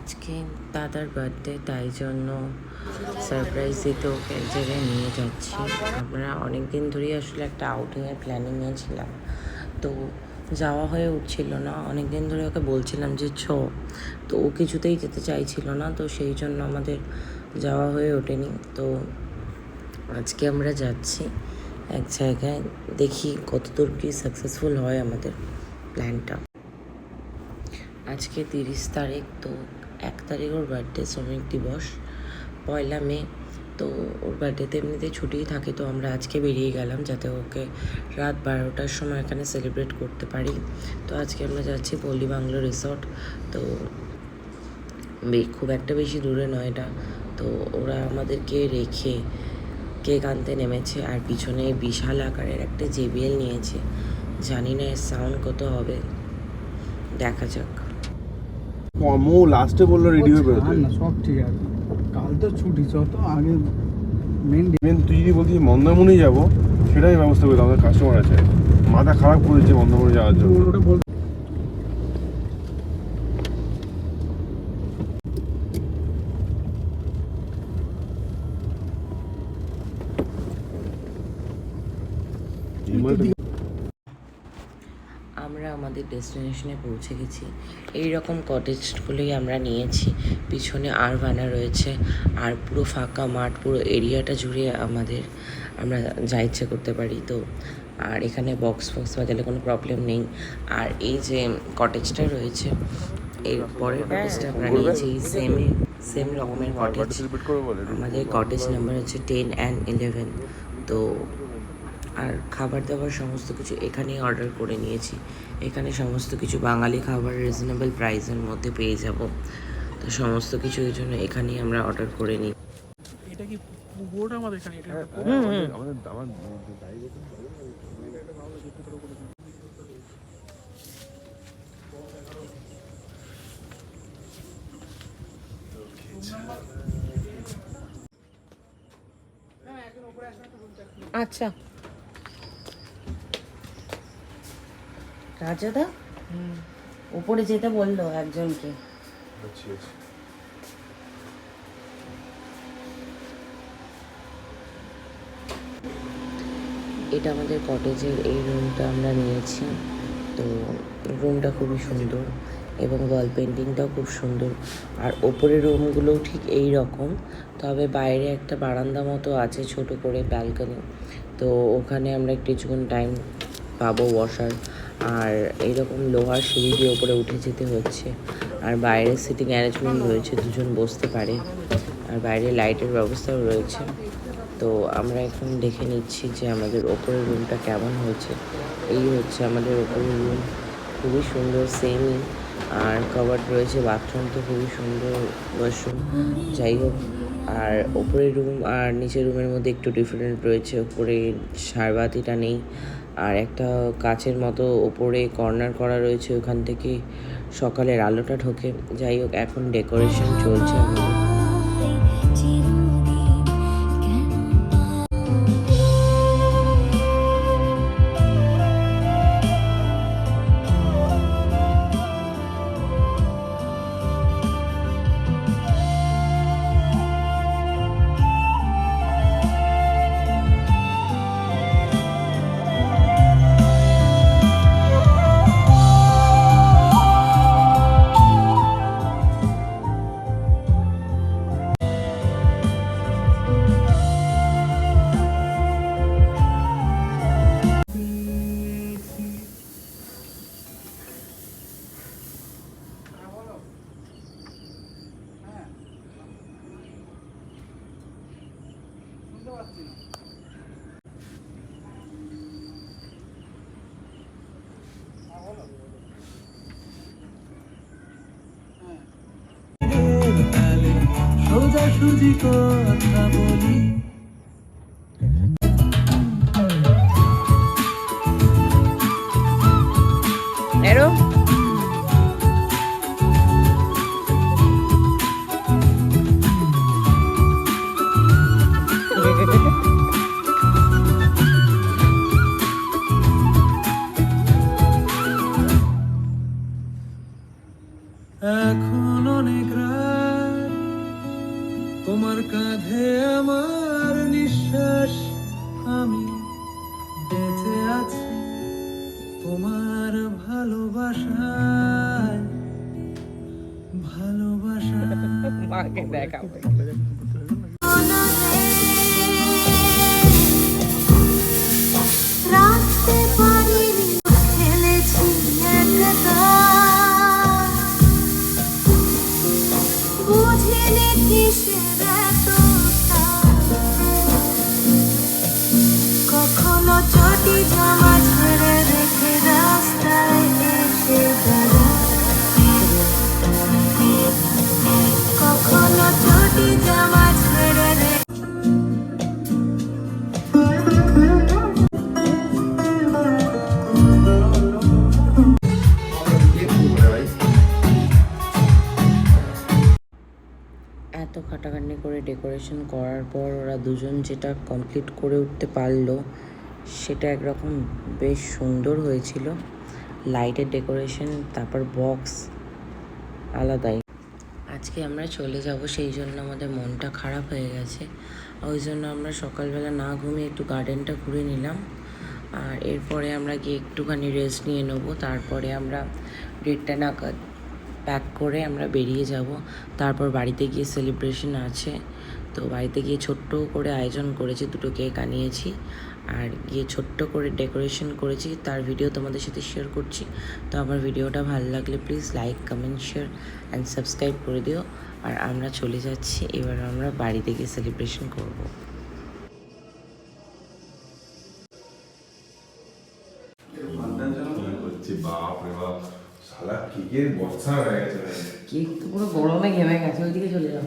আজকে দাদার বার্থডে তাই জন্য সারপ্রাইজ দিতে ওকে এক জায়গায় নিয়ে যাচ্ছি। আমরা অনেক দিন ধরেই আসলে একটা আউটিংয়ের প্ল্যানিং নিয়েছিলাম তো যাওয়া হয়ে উঠছিল না। অনেক দিন ধরে ওকে বলছিলাম যে, ছ। তো ও কিছুতেই যেতে চাইছিল না। তো সেই জন্য আমাদের যাওয়া হয়ে ওঠেনি। তো আজকে আমরা যাচ্ছি এক জায়গায়। দেখি কতদূর কি সাকসেসফুল হয় আমাদের প্ল্যানটা আজকে তিরিশ তারিখ, তো এক তারিখ ওর বার্থডে শ্রমিক দিবস, পয়লা মে। তো ওর বার্থডেতে এমনিতে ছুটিই থাকে, তো আমরা আজকে বেরিয়ে গেলাম যাতে ওকে রাত বারোটার সময় এখানে সেলিব্রেট করতে পারি। তো আজকে আমরা যাচ্ছি পল্লী বাংলো রিসর্ট তো খুব একটা বেশি দূরে নয় এটা। তো ওরা আমাদেরকে রেখে কেক আনতে নেমেছে, আর পিছনে বিশাল আকারের একটা জেবিএল নিয়েছে। জানি না এর সাউন্ড কত হবে। দেখা যাক। কমও লাস্টে বলল রেডি হয়ে বেরোতে না সব ঠিক আছে। কাল তো ছুটি যত আগে মেন মেন তুই যদি বলতি মন্দারমণি যাব সেটাই ব্যবস্থা করে আমাদের কাস্টমার আছে। মাথা খারাপ করেছে মন্দারমণি যাওয়ার জন্য। ওটা বল। আমাদের ডেস্টিনেশনে পৌঁছে গেছি। এই রকম কটেজগুলোই আমরা নিয়েছি। পিছনে আরবানা রয়েছে আর পুরো ফাঁকা মাঠ পুরো এরিয়াটা জুড়ে আমাদের আমরা যা ইচ্ছে করতে পারি। তো আর এখানে বক্স ফক্স বাজালে কোনো প্রবলেম নেই। আর এই যে কটেজটা রয়েছে এর পরের কটেজটা আমরা নিয়েছি। সেম সেম রকমের কটেজ করব বলে আমাদের কটেজ নাম্বার হচ্ছে টেন অ্যান্ড ইলেভেন তো আর খাবার দাবার সমস্ত কিছু এখানেই অর্ডার করে নিয়েছি। এখানে সমস্ত কিছু বাঙালি খাবার রিজনেবল প্রাইসের মধ্যে পেয়ে যাব। তো সমস্ত কিছু এই জন্য এখানেই আমরা অর্ডার করে নিই। এটা কি আমাদের এখানে? এটা আমাদের আমার আচ্ছা। রাজাদা? উপরে যেতে বলল একজনকে। আচ্ছা আচ্ছা। এটা আমাদের কটেজের এই রুমটা আমরা নিয়েছি। তো রুমটা খুবই সুন্দর এবং ওয়াল পেন্টিংটাও খুব সুন্দর। আর ওপরের রুমগুলোও ঠিক এই রকম তবে বাইরে একটা বারান্দা মতো আছে ছোট করে ব্যালকনি। তো ওখানে আমরা একটু কিছুক্ষণ টাইম পাবো বসার। আর এইরকম লোহার সিঁড়ি দিয়ে ওপরে উঠে যেতে হচ্ছে। আর বাইরে সিটিং অ্যারেঞ্জমেন্ট রয়েছে, দুজন বসতে পারে। আর বাইরে লাইটের ব্যবস্থাও রয়েছে। তো আমরা এখন দেখে নিচ্ছি যে আমাদের ওপরের রুমটা কেমন হয়েছে। এই হচ্ছে আমাদের ওপরের রুম। খুবই সুন্দর সেম আর কভার রয়েছে বাথরুম তো খুবই সুন্দর ওয়াশরুম যাই হোক, আর ওপরের রুম আর নিচের রুমের মধ্যে একটু ডিফারেন্ট রয়েছে। ওপরে সারবাতিটা নেই। আর একটা কাচের মতো ওপরে কর্নার করা রয়েছে ওখান থেকে সকালের আলোটা ঢোকে। যাই হোক, এখন ডেকোরেশন চলছে। আমাদের সোজাসুজি কথা বলি এরো? এখন অনেক রাত। তোমার কাঁধে আমার নিঃশ্বাস। আমি বেঁচে আছি তোমার ভালোবাসায়। ভালোবাসা মাকে দেখাবো ডেকোরেশন করার পর ওরা দুজন যেটা কমপ্লিট করে উঠতে পারল, সেটা একরকম বেশ সুন্দর হয়েছিল। লাইটের ডেকোরেশন তারপর বক্স আলাদাই। আজকে আমরা চলে যাব, সেই জন্য আমাদের মনটা খারাপ হয়ে গেছে। ওই জন্য আমরা সকালবেলা না ঘুমিয়ে একটু গার্ডেনটা ঘুরে নিলাম। আর এরপরে আমরা গিয়ে একটুখানি রেস্ট নিয়ে নেব। তারপরে আমরা দেড়টা নাগাদ প্যাক করে আমরা বেরিয়ে যাব। তারপর বাড়িতে গিয়ে সেলিব্রেশন আছে। তো বাড়িতে গিয়ে ছোট্ট করে আয়োজন করেছি দুটো কেক আনিয়েছি আর গিয়ে ছোট্ট করে ডেকোরেশন করেছি। তার ভিডিও তোমাদের সাথে শেয়ার করছি। তো আমার ভিডিওটা ভালো লাগলে please like comment share and subscribe করে দিও। আর আমরা চলে যাচ্ছি এবার আমরা বাড়িতে গিয়ে সেলিব্রেশন করব। হচ্ছে বাপ রে বাপ শালা কেকের বর্ষা হয়ে গেছে। ভাই। কেক তো পুরো গরমে ঘেমে গেছে ওইদিকে চলে যাও।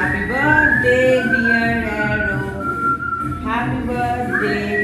Happy birthday, dear Arrow. Happy birthday